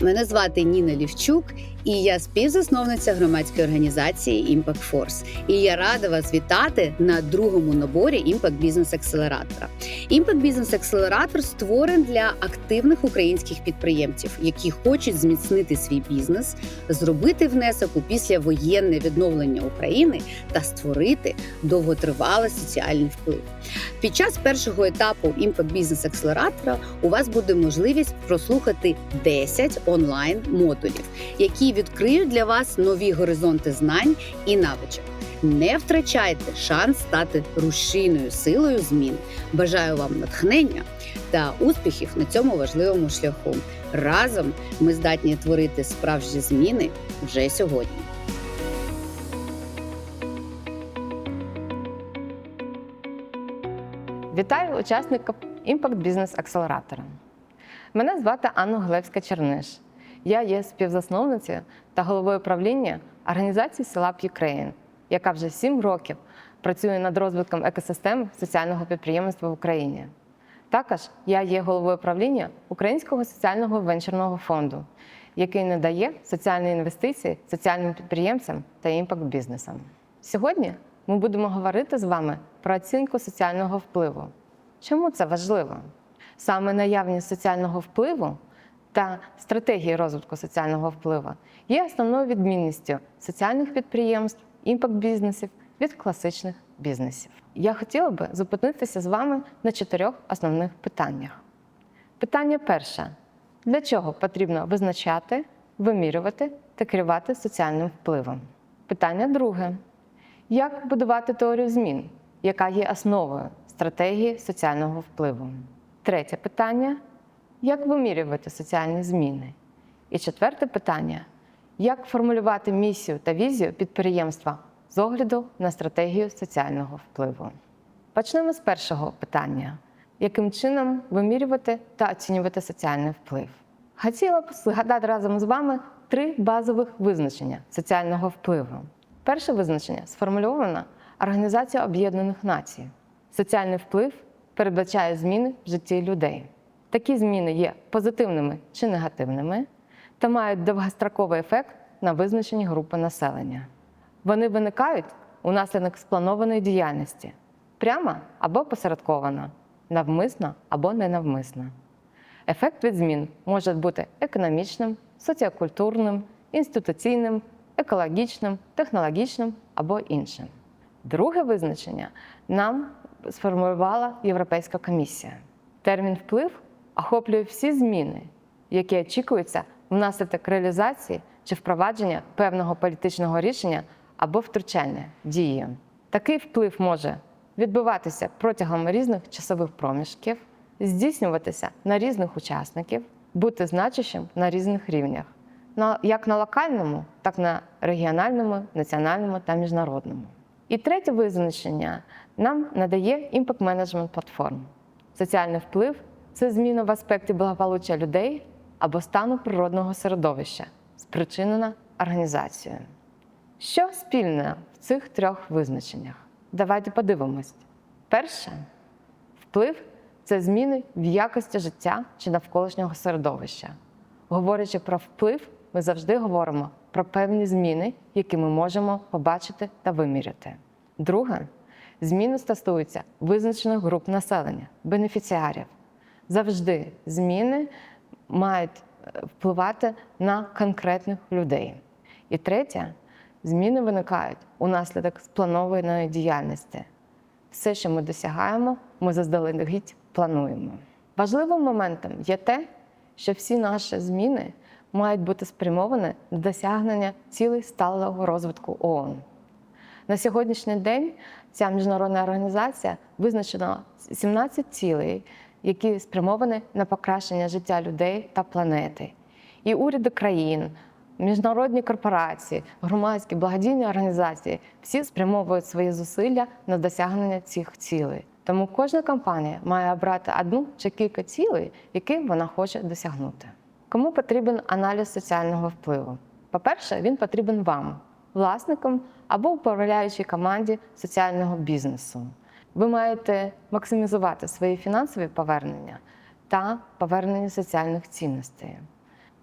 Мене звати Ніна Лівчук, і я співзасновниця громадської організації Impact Force. І я рада вас вітати на другому наборі Impact Business Accelerator. Impact Business Accelerator створений для активних українських підприємців, які хочуть зміцнити свій бізнес, зробити внесок у післявоєнне відновлення України та створити довготривалий соціальний вплив. Під час першого етапу Impact Business Accelerator у вас буде можливість прослухати 10 онлайн модулів, які відкриють для вас нові горизонти знань і навичок. Не втрачайте шанс стати рушійною силою змін. Бажаю вам натхнення та успіхів на цьому важливому шляху. Разом ми здатні творити справжні зміни вже сьогодні. Вітаю учасників Impact Business Accelerator. Мене звати Анна Глевська Черниш. Я є співзасновницею та головою правління організації села Ukraine, яка вже 7 років працює над розвитком екосистеми соціального підприємства в Україні. Також я є головою правління Українського соціального венчурного фонду, який надає соціальні інвестиції соціальним підприємцям та імпакт-бізнесам. Сьогодні ми будемо говорити з вами про оцінку соціального впливу. Чому це важливо? Саме наявність соціального впливу та стратегії розвитку соціального впливу є основною відмінністю соціальних підприємств, імпакт-бізнесів від класичних бізнесів. Я хотіла би зупинитися з вами на чотирьох основних питаннях. Питання перше: для чого потрібно визначати, вимірювати та керувати соціальним впливом? Питання друге: як будувати теорію змін, яка є основою стратегії соціального впливу? Третє питання як вимірювати соціальні зміни? І четверте питання як формулювати місію та візію підприємства з огляду на стратегію соціального впливу? Почнемо з першого питання: яким чином вимірювати та оцінювати соціальний вплив? Хотіла б згадати разом з вами три базових визначення соціального впливу. Перше визначення сформульовано Організація Об'єднаних Націй. Соціальний вплив передбачає зміни в житті людей. Такі зміни є позитивними чи негативними та мають довгостроковий ефект на визначені групи населення. Вони виникають унаслідок спланованої діяльності прямо або посередковано, навмисно або ненавмисно. Ефект від змін може бути економічним, соціокультурним, інституційним, екологічним, технологічним або іншим. Друге визначення нам сформулювала Європейська комісія. Термін вплив охоплює всі зміни, які очікуються внаслідок реалізації чи впровадження певного політичного рішення або втручання дії. Такий вплив може відбуватися протягом різних часових проміжків, здійснюватися на різних учасників, бути значущим на різних рівнях, як на локальному, так і на регіональному, національному та міжнародному. І третє визначення нам надає імпакт менеджмент платформ. Соціальний вплив це зміна в аспекті благополуччя людей або стану природного середовища, спричинена організацією. Що спільне в цих трьох визначеннях? Давайте подивимось. Перше, вплив це зміни в якості життя чи навколишнього середовища. Говорячи про вплив, ми завжди говоримо про певні зміни, які ми можемо побачити та виміряти. Друге, зміни стосуються визначених груп населення, бенефіціарів. Завжди зміни мають впливати на конкретних людей. І третє, зміни виникають унаслідок спланованої діяльності. Все, що ми досягаємо, ми заздалегідь плануємо. Важливим моментом є те, що всі наші зміни мають бути спрямовані на досягнення цілей сталого розвитку ООН. На сьогоднішній день ця міжнародна організація визначила 17 цілей, які спрямовані на покращення життя людей та планети. І уряди країн, міжнародні корпорації, громадські благодійні організації всі спрямовують свої зусилля на досягнення цих цілей. Тому кожна компанія має обрати одну чи кілька цілей, які вона хоче досягнути. Кому потрібен аналіз соціального впливу? По-перше, він потрібен вам, власникам або управляючій команді соціального бізнесу. Ви маєте максимізувати свої фінансові повернення та повернення соціальних цінностей.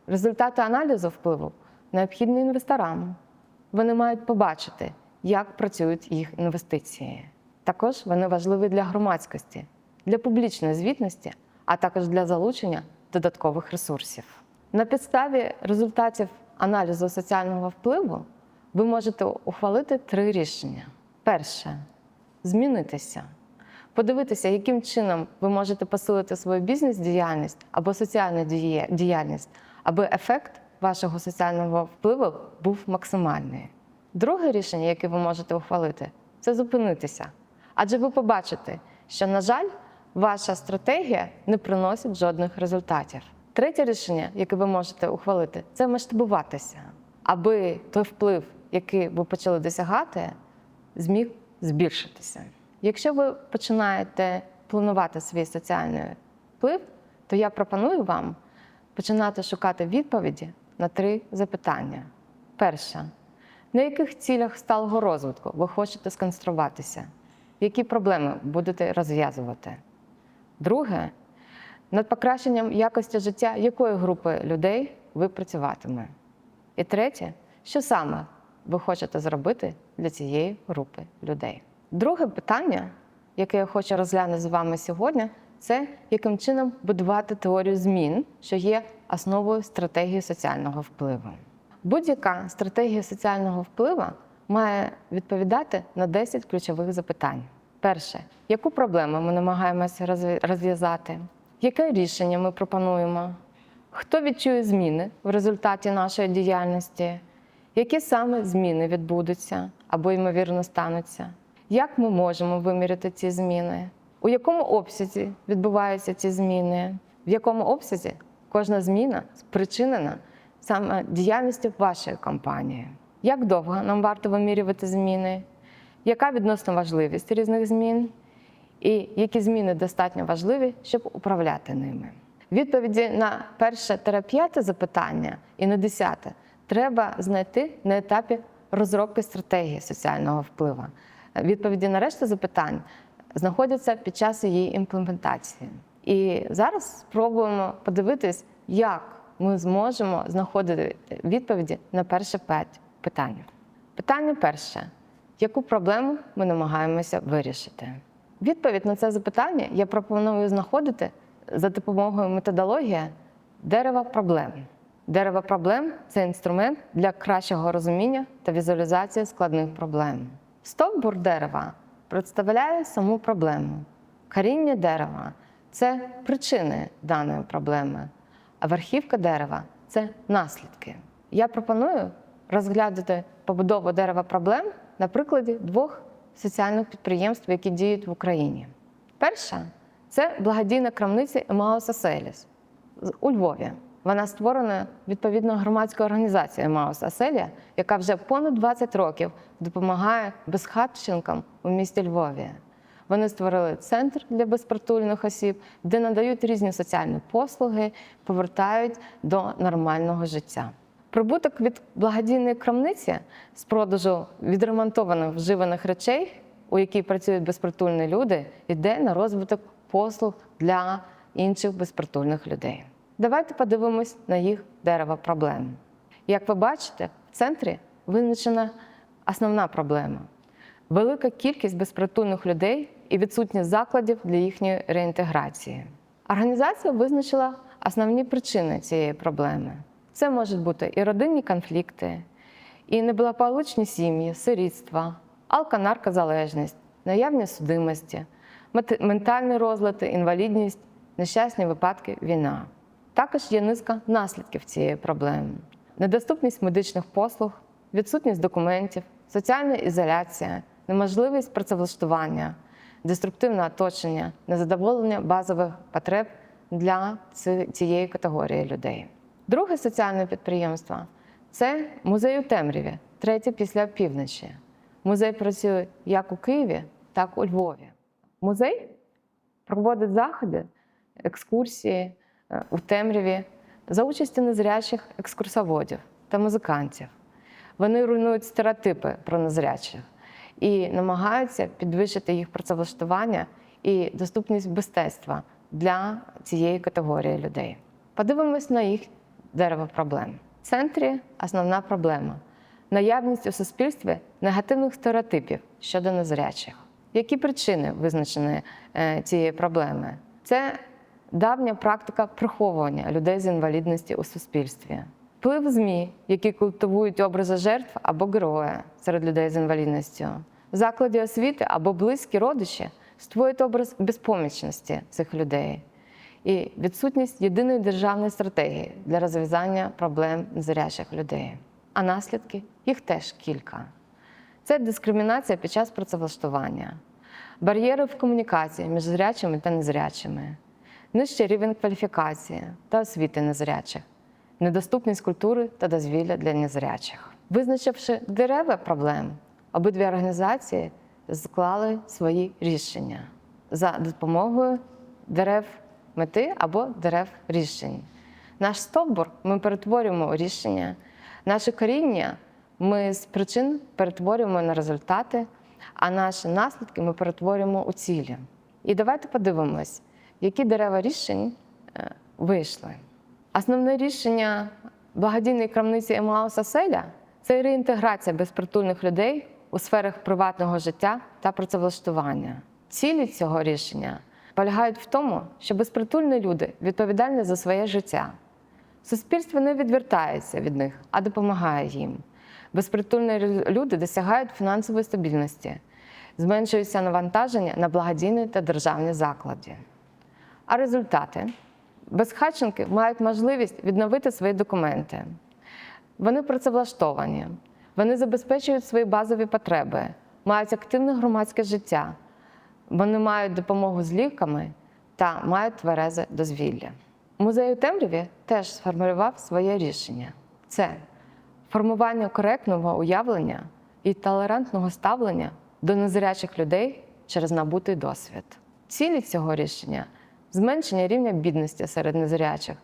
Результати аналізу впливу необхідні інвесторам. Вони мають побачити, як працюють їх інвестиції. Також вони важливі для громадськості, для публічної звітності, а також для залучення додаткових ресурсів. На підставі результатів аналізу соціального впливу ви можете ухвалити три рішення. Перше змінитися, подивитися, яким чином ви можете посилити свою бізнес-діяльність або соціальну діяльність, аби ефект вашого соціального впливу був максимальний. Друге рішення, яке ви можете ухвалити, це зупинитися. Адже ви побачите, що, на жаль, ваша стратегія не приносить жодних результатів. Третє рішення, яке ви можете ухвалити, це масштабуватися, аби той вплив, який ви почали досягати, зміг збільшитися. Якщо ви починаєте планувати свій соціальний вплив, то я пропоную вам починати шукати відповіді на три запитання. Перше, на яких цілях сталого розвитку ви хочете сконцентруватися? Які проблеми будете розв'язувати? Друге, над покращенням якості життя якої групи людей ви працюватиме? І третє, що саме ви хочете зробити для цієї групи людей? Друге питання, яке я хочу розглянути з вами сьогодні, це яким чином будувати теорію змін, що є основою стратегії соціального впливу. Будь-яка стратегія соціального впливу має відповідати на 10 ключових запитань. Перше, яку проблему ми намагаємося розв'я- розв'язати? Яке рішення ми пропонуємо? Хто відчує зміни в результаті нашої діяльності? Які саме зміни відбудуться або ймовірно стануться? Як ми можемо виміряти ці зміни? У якому обсязі відбуваються ці зміни? В якому обсязі кожна зміна спричинена саме діяльністю вашої компанії? Як довго нам варто вимірювати зміни? Яка відносна важливість різних змін? І які зміни достатньо важливі, щоб управляти ними? Відповіді на перше та п'яте запитання і на десяте треба знайти на етапі розробки стратегії соціального впливу. Відповіді на решту запитань знаходяться під час її імплементації. І зараз спробуємо подивитись, як ми зможемо знаходити відповіді на перше п'ять питань. Питання перше: яку проблему ми намагаємося вирішити? Відповідь на це запитання я пропоную знаходити за допомогою методології дерева проблем. Дерево проблем це інструмент для кращого розуміння та візуалізації складних проблем. Стовбур дерева представляє саму проблему. Коріння дерева це причини даної проблеми, а верхівка дерева це наслідки. Я пропоную розглядати побудову дерева проблем на прикладі двох соціальних підприємств, які діють в Україні. Перша це благодійна крамниця Емаус Аселіс у Львові. Вона створена відповідно громадською організацією Емаус Аселія, яка вже понад 20 років допомагає безхатченкам у місті Львові. Вони створили центр для безпритульних осіб, де надають різні соціальні послуги, повертають до нормального життя. Прибуток від благодійної крамниці з продажу відремонтованих вживаних речей, у якій працюють безпритульні люди, йде на розвиток послуг для інших безпритульних людей. Давайте подивимось на їх дерево проблем. Як ви бачите, в центрі визначена основна проблема велика кількість безпритульних людей і відсутність закладів для їхньої реінтеграції. Організація визначила основні причини цієї проблеми. Це можуть бути і родинні конфлікти, і неблагополучні сім'ї, сирітства, алконаркозалежність, наявність судимості, ментальні розлади, інвалідність, нещасні випадки, війна. Також є низка наслідків цієї проблеми: недоступність медичних послуг, відсутність документів, соціальна ізоляція, неможливість працевлаштування, деструктивне оточення, незадоволення базових потреб для цієї категорії людей. Друге соціальне підприємство це музей у темряві, третє після півночі. Музей працює як у Києві, так у Львові. Музей проводить заходи, екскурсії у темряві за участі незрячих екскурсоводів та музикантів. Вони руйнують стереотипи про незрячих і намагаються підвищити їх працевлаштування і доступність мистецтва для цієї категорії людей. Подивимось на їх дерево проблем. В центрі основна проблема наявність у суспільстві негативних стереотипів щодо незрячих. Які причини визначені е, цієї проблеми? Це давня практика приховування людей з інвалідності у суспільстві. Вплив ЗМІ, які культивують образи жертв або героя серед людей з інвалідністю, заклади освіти або близькі родичі створюють образ безпомічності цих людей і відсутність єдиної державної стратегії для розв'язання проблем незрячих людей. А наслідки їх теж кілька. Це дискримінація під час працевлаштування, бар'єри в комунікації між зрячими та незрячими, нижчий рівень кваліфікації та освіти незрячих, недоступність культури та дозвілля для незрячих. Визначивши дерева проблем, обидві організації склали свої рішення за допомогою дерев мети або дерев рішень. Наш стовбур ми перетворюємо у рішення, наше коріння ми з причин перетворюємо на результати, а наші наслідки ми перетворюємо у цілі. І давайте подивимось, які дерева рішень е, вийшли. Основне рішення благодійної крамниці Емауса Селя це реінтеграція безпритульних людей у сферах приватного життя та працевлаштування. Цілі цього рішення полягають в тому, що безпритульні люди відповідальні за своє життя. Суспільство не відвертається від них, а допомагає їм. Безпритульні люди досягають фінансової стабільності, зменшується навантаження на благодійні та державні заклади. А результати безхатченки мають можливість відновити свої документи. Вони працевлаштовані, вони забезпечують свої базові потреби, мають активне громадське життя, вони мають допомогу з ліками та мають тверезе дозвілля. Музей у темряві теж сформулював своє рішення: це формування коректного уявлення і толерантного ставлення до незрячих людей через набутий досвід. Цілі цього рішення зменшення рівня бідності серед незрячих,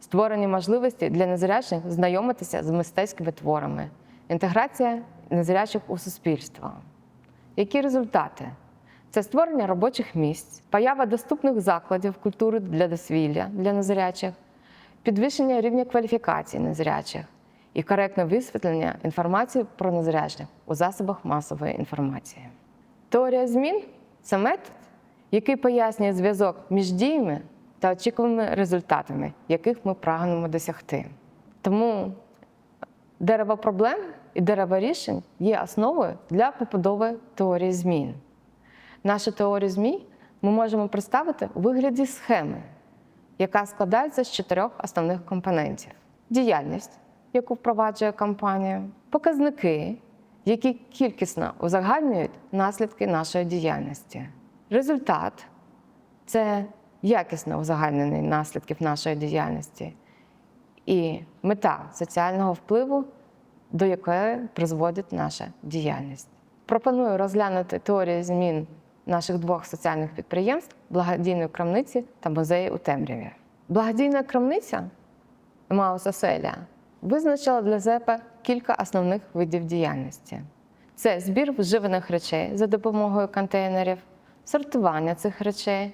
створення можливості для незрячих знайомитися з мистецькими творами, інтеграція незрячих у суспільство. Які результати? Це створення робочих місць, поява доступних закладів культури для дозвілля для незрячих, підвищення рівня кваліфікації незрячих і коректне висвітлення інформації про незрячих у засобах масової інформації. Теорія змін це метод, який пояснює зв'язок між діями та очікуваними результатами, яких ми прагнемо досягти. Тому дерево проблем і дерево рішень є основою для побудови теорії змін. Нашу теорію змін ми можемо представити у вигляді схеми, яка складається з чотирьох основних компонентів: діяльність, яку впроваджує компанія, показники, які кількісно узагальнюють наслідки нашої діяльності. Результат це якісно узагальнений наслідків нашої діяльності і мета соціального впливу, до якої призводить наша діяльність. Пропоную розглянути теорію змін наших двох соціальних підприємств благодійної крамниці та музею у темряві. Благодійна крамниця Мауса Селя визначила для ЗЕПа кілька основних видів діяльності: це збір вживаних речей за допомогою контейнерів, сортування цих речей,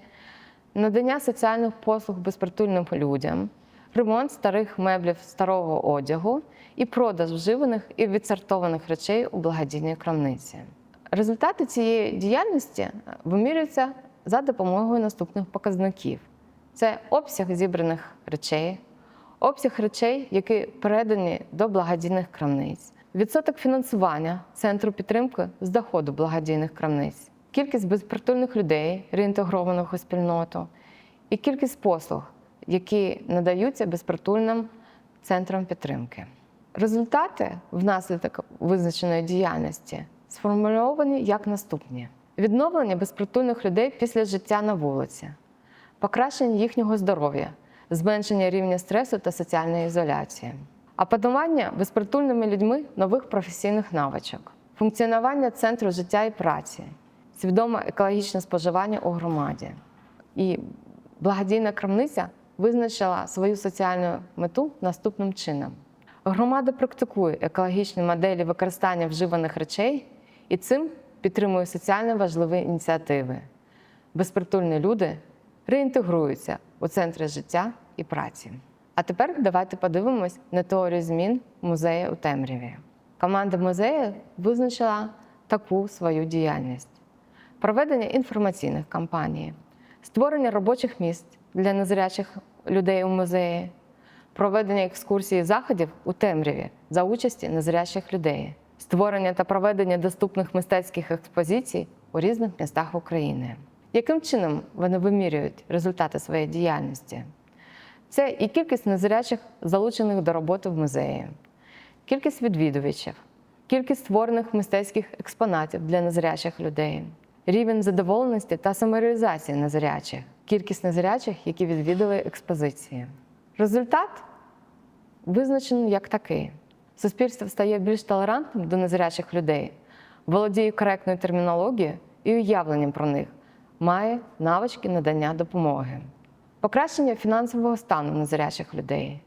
надання соціальних послуг безпритульним людям, ремонт старих меблів старого одягу і продаж вживаних і відсортованих речей у благодійній крамниці. Результати цієї діяльності вимірюються за допомогою наступних показників: це обсяг зібраних речей, обсяг речей, які передані до благодійних крамниць, відсоток фінансування центру підтримки з доходу благодійних крамниць, кількість безпритульних людей, реінтегрованих у спільноту, і кількість послуг, які надаються безпритульним центрам підтримки. Результати внаслідок визначеної діяльності сформульовані як наступні: відновлення безпритульних людей після життя на вулиці, покращення їхнього здоров'я, зменшення рівня стресу та соціальної ізоляції, опанування безпритульними людьми нових професійних навичок, функціонування центру життя і праці, свідоме екологічне споживання у громаді. І благодійна крамниця визначила свою соціальну мету наступним чином. Громада практикує екологічні моделі використання вживаних речей і цим підтримує соціально важливі ініціативи. Безпритульні люди реінтегруються у центри життя і праці. А тепер давайте подивимось на теорію змін музею у темряві. Команда музею визначила таку свою діяльність: проведення інформаційних кампаній, створення робочих місць для незрячих людей у музеї, проведення екскурсій заходів у темряві за участі незрячих людей, створення та проведення доступних мистецьких експозицій у різних містах України. Яким чином вони вимірюють результати своєї діяльності? Це і кількість незрячих, залучених до роботи в музеї, кількість відвідувачів, кількість створених мистецьких експонатів для незрячих людей, рівень задоволеності та самореалізації незрячих, кількість незрячих, які відвідали експозиції. Результат визначений як такий: суспільство стає більш толерантним до незрячих людей, володіє коректною термінологією і уявленням про них, має навички надання допомоги, покращення фінансового стану незрячих людей.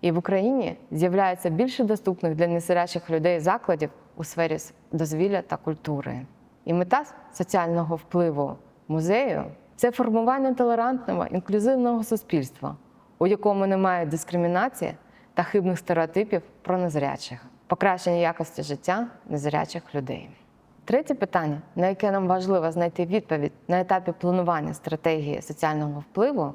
І в Україні з'являється більше доступних для незрячих людей закладів у сфері дозвілля та культури. І мета соціального впливу музею це формування толерантного інклюзивного суспільства, у якому немає дискримінації та хибних стереотипів про незрячих, покращення якості життя незрячих людей. Третє питання, на яке нам важливо знайти відповідь на етапі планування стратегії соціального впливу,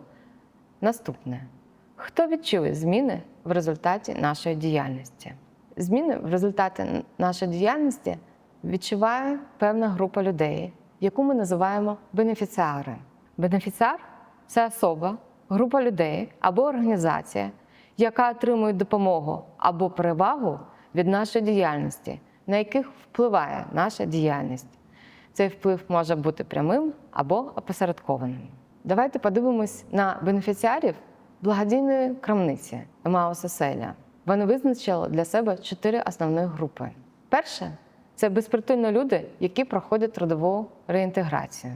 наступне: хто відчує зміни в результаті нашої діяльності? Зміни в результаті нашої діяльності відчуває певна група людей, яку ми називаємо бенефіціари. Бенефіціар це особа, група людей або організація, яка отримує допомогу або перевагу від нашої діяльності, на яких впливає наша діяльність. Цей вплив може бути прямим або опосередкованим. Давайте подивимось на бенефіціарів благодійної крамниці Емаус Оселя. Вони визначили для себе чотири основних групи. Перше це безпритульні люди, які проходять трудову реінтеграцію.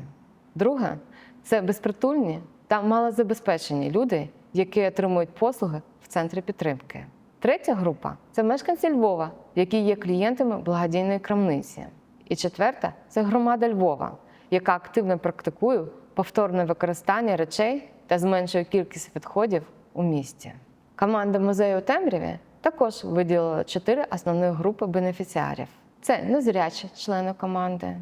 Друге це безпритульні та малозабезпечені люди, які отримують послуги в центрі підтримки. Третя група це мешканці Львова, які є клієнтами благодійної крамниці. І четверта це громада Львова, яка активно практикує повторне використання речей та зменшує кількість відходів у місті. Команда музею у темряві також виділила чотири основних групи бенефіціарів: це незрячі члени команди,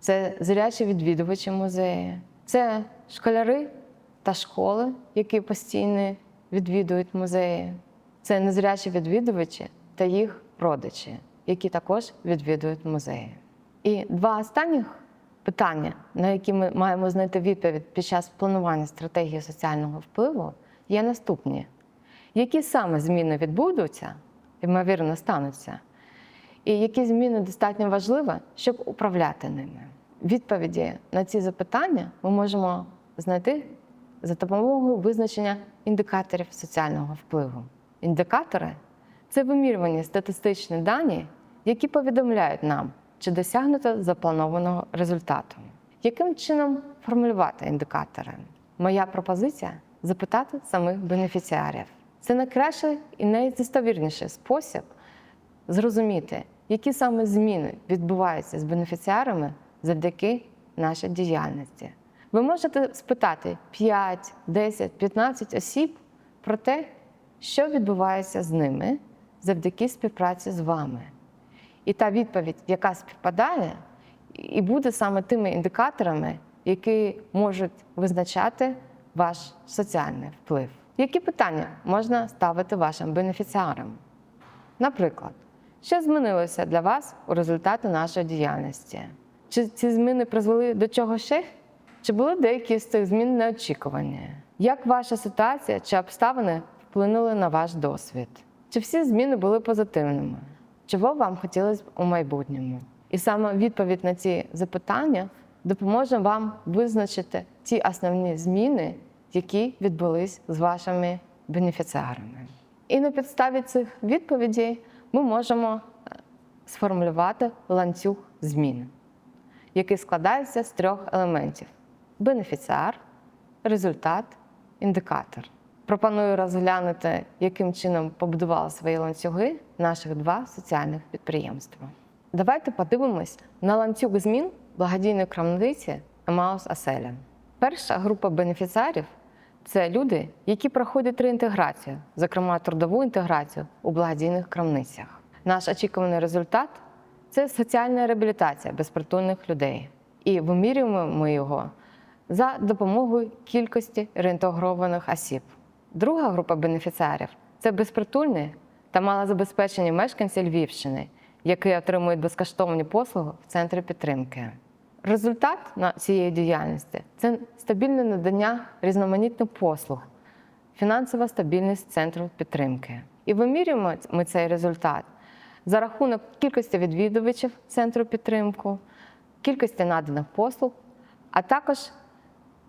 це зрячі відвідувачі музею, це школяри та школи, які постійно відвідують музеї, це незрячі відвідувачі та їх родичі, які також відвідують музеї. І два останніх питання, на які ми маємо знайти відповідь під час планування стратегії соціального впливу, є наступні: які саме зміни відбудуться, ймовірно, стануться, і які зміни достатньо важливі, щоб управляти ними. Відповіді на ці запитання ми можемо знайти за допомогою визначення індикаторів соціального впливу. Індикатори це вимірювані статистичні дані, які повідомляють нам, чи досягнуто запланованого результату. Яким чином формулювати індикатори? Моя пропозиція запитати самих бенефіціарів. Це найкращий і найдостовірніший спосіб зрозуміти, які саме зміни відбуваються з бенефіціарами завдяки нашій діяльності. Ви можете спитати 5, 10, 15 осіб про те, що відбувається з ними завдяки співпраці з вами. І та відповідь, яка співпадає, і буде саме тими індикаторами, які можуть визначати ваш соціальний вплив. Які питання можна ставити вашим бенефіціарам? Наприклад, що змінилося для вас у результаті нашої діяльності? Чи ці зміни призвели до чого ще? Чи були деякі з цих змін неочікувані? Як ваша ситуація чи обставини вплинули на ваш досвід? Чи всі зміни були позитивними? Чого вам хотілося б у майбутньому? І саме відповідь на ці запитання допоможе вам визначити ті основні зміни, які відбулись з вашими бенефіціарами. І на підставі цих відповідей ми можемо е, сформулювати ланцюг змін, який складається з трьох елементів: бенефіціар, результат, індикатор. Пропоную розглянути, яким чином побудували свої ланцюги наших два соціальних підприємства. Давайте подивимось на ланцюг змін благодійної крамниці Емаус Аселя. Перша група бенефіціарів це люди, які проходять реінтеграцію, зокрема трудову інтеграцію у благодійних крамницях. Наш очікуваний результат це соціальна реабілітація безпритульних людей. І вимірюємо ми його за допомогою кількості реінтегрованих осіб. Друга група бенефіціарів це безпритульні та малозабезпечені мешканці Львівщини, які отримують безкоштовні послуги в центрі підтримки. Результат цієї діяльності це стабільне надання різноманітних послуг, фінансова стабільність центру підтримки. І вимірюємо ми цей результат за рахунок кількості відвідувачів центру підтримки, кількості наданих послуг, а також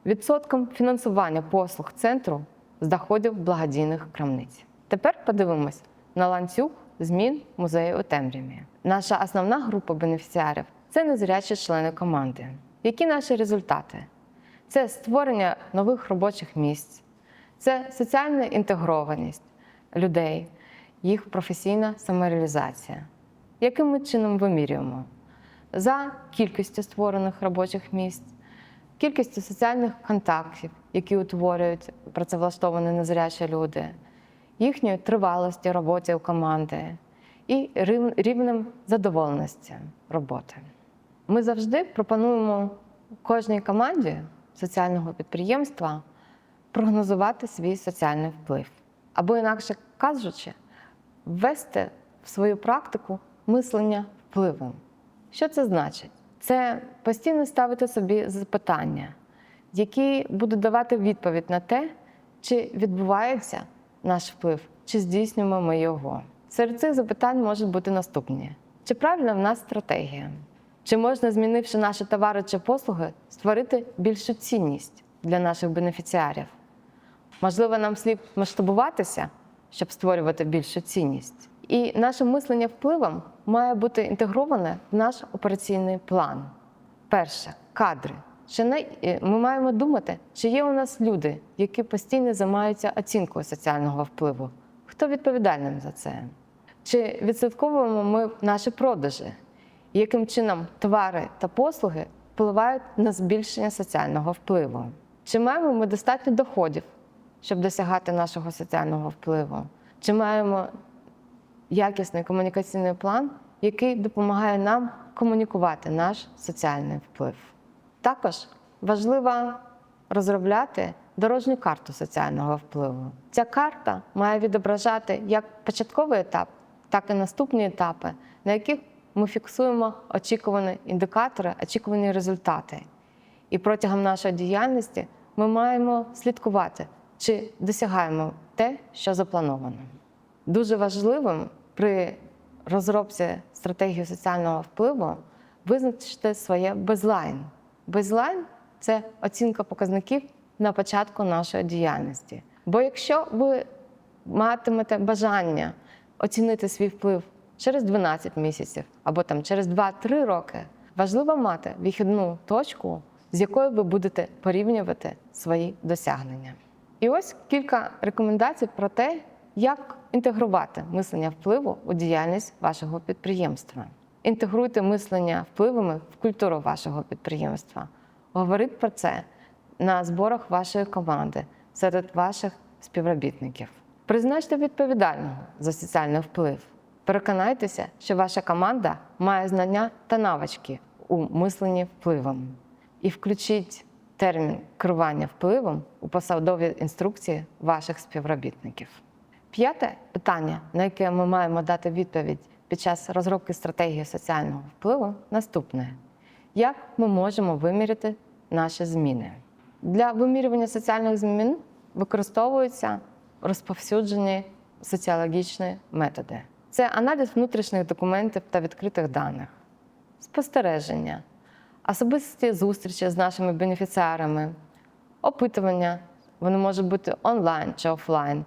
відсотком фінансування послуг центру з доходів благодійних крамниць. Тепер подивимось на ланцюг змін музею у темряві. Наша основна група бенефіціарів це незрячі члени команди. Які наші результати? Це створення нових робочих місць, це соціальна інтегрованість людей, їх професійна самореалізація. Яким ми чином вимірюємо? За кількістю створених робочих місць, кількістю соціальних контактів, які утворюють працевлаштовані незрячі люди, їхньої тривалості роботи у команди і рівнем задоволеності роботи. Ми завжди пропонуємо кожній команді соціального підприємства прогнозувати свій соціальний вплив. Або, інакше кажучи, ввести в свою практику мислення впливом. Що це значить? Це постійно ставити собі запитання, які будуть давати відповідь на те, чи відбувається наш вплив, чи здійснюємо ми його. Серед цих запитань можуть бути наступні: чи правильна в нас стратегія? Чи можна, змінивши наші товари чи послуги, створити більшу цінність для наших бенефіціарів? Можливо, нам слід масштабуватися, щоб створювати більшу цінність. І наше мислення впливом має бути інтегроване в наш операційний план. Перше кадри. Чи не е, ми маємо думати, чи є у нас люди, які постійно займаються оцінкою соціального впливу? Хто відповідальним за це? Чи відслідковуємо ми наші продажі? Яким чином товари та послуги впливають на збільшення соціального впливу? Чи маємо ми достатньо доходів, щоб досягати нашого соціального впливу? Чи маємо якісний комунікаційний план, який допомагає нам комунікувати наш соціальний вплив? Також важливо розробляти дорожню карту соціального впливу. Ця карта має відображати як початковий етап, так і наступні етапи, на яких ми фіксуємо очікувані індикатори, очікувані результати. І протягом нашої діяльності ми маємо слідкувати, чи досягаємо те, що заплановано. Дуже важливим при розробці стратегії соціального впливу визначити своє безлайн. Безлайн це оцінка показників на початку нашої діяльності. Бо якщо ви матимете бажання оцінити свій вплив через 12 місяців або там через 2-3 роки, важливо мати вихідну точку, з якою ви будете порівнювати свої досягнення. І ось кілька рекомендацій про те, як інтегрувати мислення впливу у діяльність вашого підприємства. Інтегруйте мислення впливами в культуру вашого підприємства. Говоріть про це на зборах вашої команди серед ваших співробітників. Призначте відповідального за соціальний вплив. Переконайтеся, що ваша команда має знання та навички у мисленні впливом. І включіть термін керування впливом у посадові інструкції ваших співробітників. П'яте питання, на яке ми маємо дати відповідь під час розробки стратегії соціального впливу, наступне: як ми можемо виміряти наші зміни? Для вимірювання соціальних змін використовуються розповсюджені соціологічні методи. Це аналіз внутрішніх документів та відкритих даних, спостереження, особисті зустрічі з нашими бенефіціарами, опитування. Вони можуть бути онлайн чи офлайн.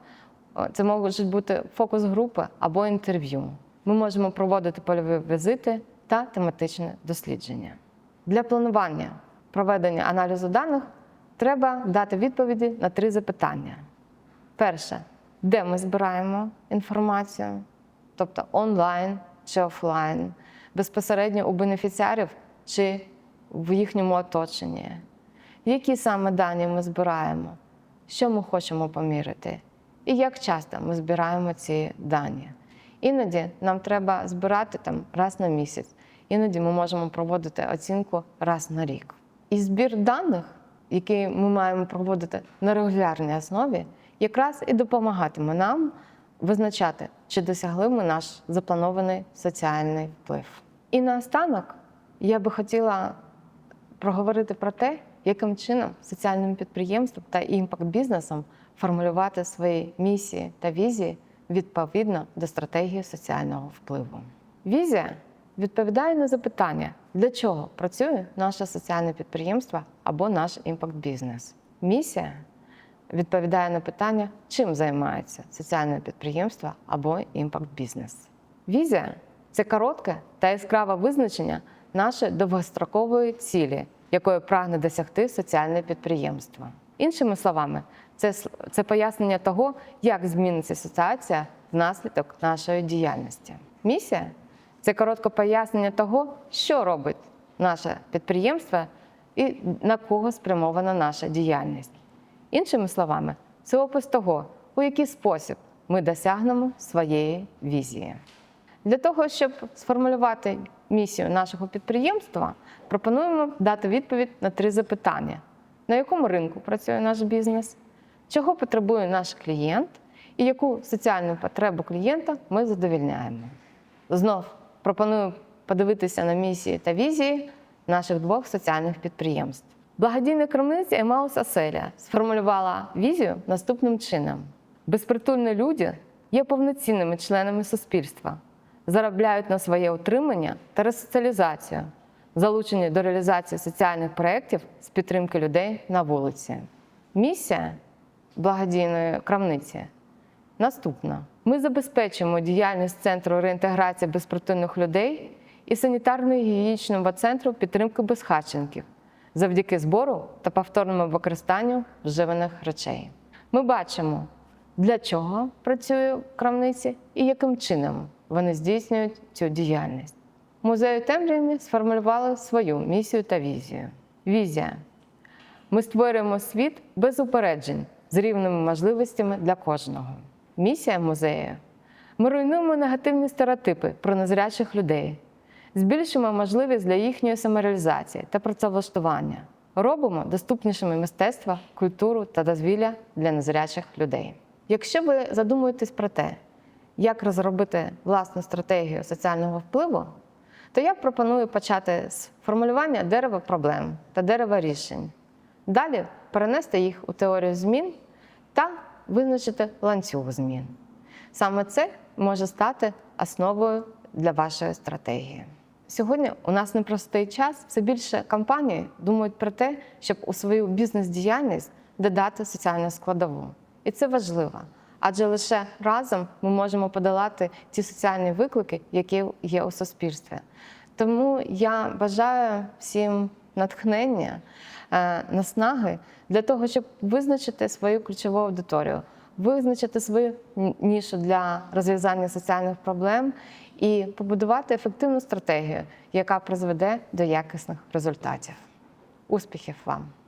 Це можуть бути фокус-групи або інтерв'ю. Ми можемо проводити польові візити та тематичне дослідження. Для планування проведення аналізу даних треба дати відповіді на три запитання. Перше, де ми збираємо інформацію, тобто онлайн чи офлайн, безпосередньо у бенефіціарів чи в їхньому оточенні. Які саме дані ми збираємо? що ми хочемо поміряти, і як часто ми збираємо ці дані. Іноді нам треба збирати там раз на місяць, іноді ми можемо проводити оцінку раз на рік. І збір даних, який ми маємо проводити на регулярній основі, якраз і допомагатиме нам визначати, чи досягли ми наш запланований соціальний вплив. І наостанок я би хотіла проговорити про те, яким чином соціальним підприємством та імпакт-бізнесом формулювати свої місії та візії відповідно до стратегії соціального впливу. Візія відповідає на запитання, для чого працює наше соціальне підприємство або наш імпакт-бізнес. Місія відповідає на питання, чим займається соціальне підприємство або імпакт-бізнес. Візія це коротке та яскраве визначення нашої довгострокової цілі, якої прагне досягти соціальне підприємство. Іншими словами, це, це пояснення того, як зміниться ситуація внаслідок нашої діяльності. Місія це коротке пояснення того, що робить наше підприємство і на кого спрямована наша діяльність. Іншими словами, це опис того, у який спосіб ми досягнемо своєї візії. Для того, щоб сформулювати місію нашого підприємства, пропонуємо дати відповідь на три запитання: на якому ринку працює наш бізнес, чого потребує наш клієнт, і яку соціальну потребу клієнта ми задовільняємо. Знов пропоную подивитися на місії та візії наших двох соціальних підприємств. Благодійна крамниця Емаус Аселя сформулювала візію наступним чином: безпритульні люди є повноцінними членами суспільства, заробляють на своє утримання та ресоціалізацію, залучені до реалізації соціальних проєктів з підтримки людей на вулиці. Місія благодійної крамниці Наступна. Ми забезпечуємо діяльність Центру реінтеграції безпритульних людей і санітарно-гігієнічного центру підтримки безхатченків завдяки збору та повторному використанню вживаних речей. Ми бачимо, для чого працює крамниці і яким чином вони здійснюють цю діяльність. Музей у темряві сформулювали свою місію та візію. Візія ми створюємо світ без упереджень з рівними можливостями для кожного. Місія музею. Ми руйнуємо негативні стереотипи про незрячих людей, збільшуємо можливість для їхньої самореалізації та працевлаштування. Робимо доступнішими мистецтво, культуру та дозвілля для незрячих людей. Якщо ви задумуєтесь про те, як розробити власну стратегію соціального впливу, то я пропоную почати з формулювання дерева проблем та дерева рішень. Далі перенести їх у теорію змін та визначити ланцюг змін. Саме це може стати основою для вашої стратегії. Сьогодні у нас непростий час. Все більше компаній думають про те, щоб у свою бізнес-діяльність додати соціальну складову. І це важливо. Адже лише разом ми можемо подолати ті соціальні виклики, які є у суспільстві. Тому я бажаю всім натхнення, е, наснаги для того, щоб визначити свою ключову аудиторію, визначити свою нішу для розв'язання соціальних проблем і побудувати ефективну стратегію, яка призведе до якісних результатів. Успіхів вам!